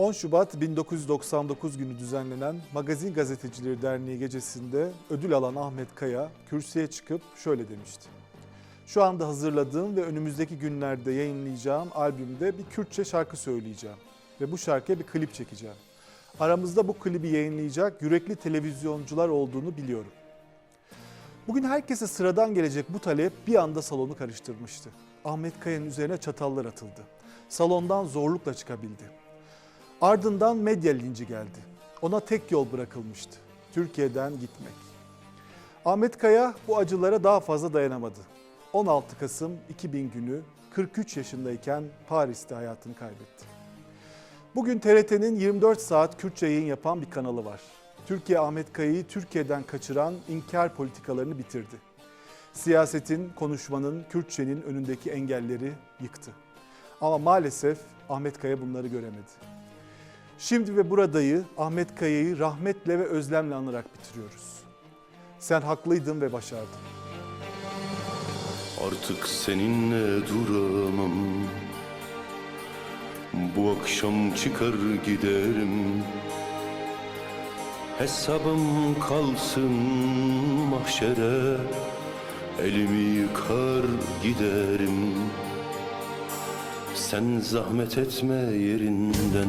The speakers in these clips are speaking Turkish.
10 Şubat 1999 günü düzenlenen Magazin Gazetecileri Derneği gecesinde ödül alan Ahmet Kaya kürsüye çıkıp şöyle demişti. Şu anda hazırladığım ve önümüzdeki günlerde yayınlayacağım albümde bir Kürtçe şarkı söyleyeceğim ve bu şarkıya bir klip çekeceğim. Aramızda bu klibi yayınlayacak yürekli televizyoncular olduğunu biliyorum. Bugün herkese sıradan gelecek bu talep bir anda salonu karıştırmıştı. Ahmet Kaya'nın üzerine çatallar atıldı. Salondan zorlukla çıkabildi. Ardından medya linci geldi. Ona tek yol bırakılmıştı. Türkiye'den gitmek. Ahmet Kaya bu acılara daha fazla dayanamadı. 16 Kasım 2000 günü 43 yaşındayken Paris'te hayatını kaybetti. Bugün TRT'nin 24 saat Kürtçe yayın yapan bir kanalı var. Türkiye Ahmet Kaya'yı Türkiye'den kaçıran inkar politikalarını bitirdi. Siyasetin, konuşmanın, Kürtçenin önündeki engelleri yıktı. Ama maalesef Ahmet Kaya bunları göremedi. Şimdi ve buradayı Ahmet Kaya'yı rahmetle ve özlemle anarak bitiriyoruz. Sen haklıydın ve başardın. Artık seninle duramam. Bu akşam çıkar giderim. Hesabım kalsın mahşere. Elimi yıkar giderim. Sen zahmet etme yerinden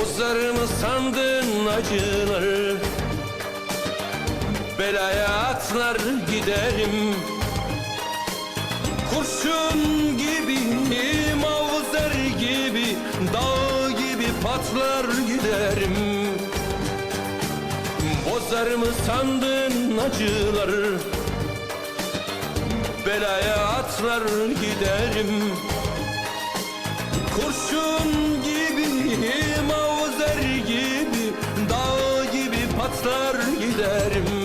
Bozar mı sandın acıları Belaya atlar giderim. Kurşun gibi, mavzer gibi Dağ gibi patlar giderim. Bozar mı sandın acıları Belaya atlar giderim. Kurşun gibi, mavzer patlar giderim